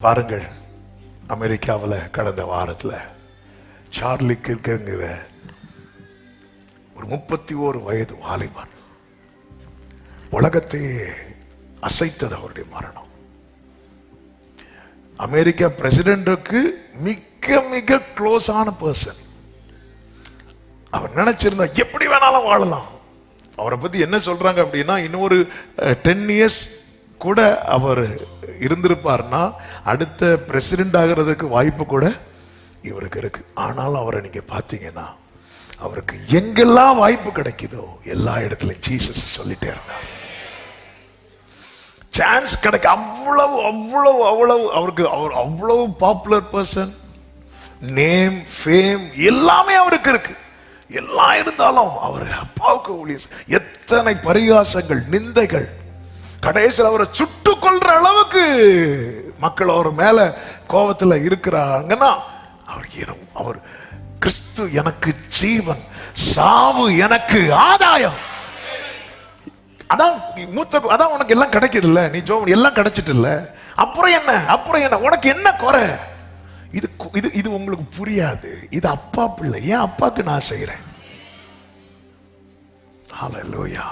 பாருங்கள் அமெரிக்காவில் கடந்த வாரத்தில் சார்லி கிர்கங்கிற ஒரு முப்பத்தி ஓரு வயது வாலிபன் உலகத்தையே அசைத்தது அவருடைய மரணம். அமெரிக்கா பிரசிடென்ட்டுக்கு மிக மிக க்ளோஸான பர்சன் அவர் நினைச்சிருந்தா எப்படி வேணாலும் வாழலாம். அவரை பத்தி என்ன சொல்றாங்க அப்படின்னா இன்னொரு டென் இயர்ஸ் கூட அவர் இருந்திருப்பார்னா அடுத்த பிரசிடென்ட் ஆகிறதுக்கு வாய்ப்பு கூட இவருக்கு இருக்கு. ஆனாலும் அவரை நீங்க பார்த்தீங்கன்னா அவருக்கு எங்கெல்லாம் வாய்ப்பு கிடைக்குதோ எல்லா இடத்துலயும் ஜீசஸ் சொல்லிட்டே இருந்தார். சான்ஸ் கிடைக்க அவ்வளவு அவ்வளவு அவ்வளவு அவருக்கு அவர் அவ்வளவு பாப்புலர் பர்சன் நேம் ஃபேம் எல்லாமே அவருக்கு இருக்கு. எல்லாம் இருந்தாலும் அவர் அப்பாவுக்கு எத்தனை பரிகாசங்கள் நிந்தைகள். கடைசியில் அவரை சுட்டு கொள்ற அளவுக்கு மக்கள் அவர் மேல கோபத்தில் இருக்கிறாங்கன்னா அவர் அவர் கிறிஸ்து எனக்கு ஜீவன் சாவு எனக்கு ஆதாயம். அதான் நீ மூத்த அதான் உனக்கு எல்லாம் கிடைக்குது இல்ல நீ ஜோ எல்லாம் கிடைச்சிட்டு இல்ல அப்புறம் என்ன அப்புறம் என்ன உனக்கு என்ன குறை? இது இது இது உங்களுக்கு புரியாது. இது அப்பா பிள்ளை. ஏன் அப்பாக்கு நான் செய்யறேன் லோயா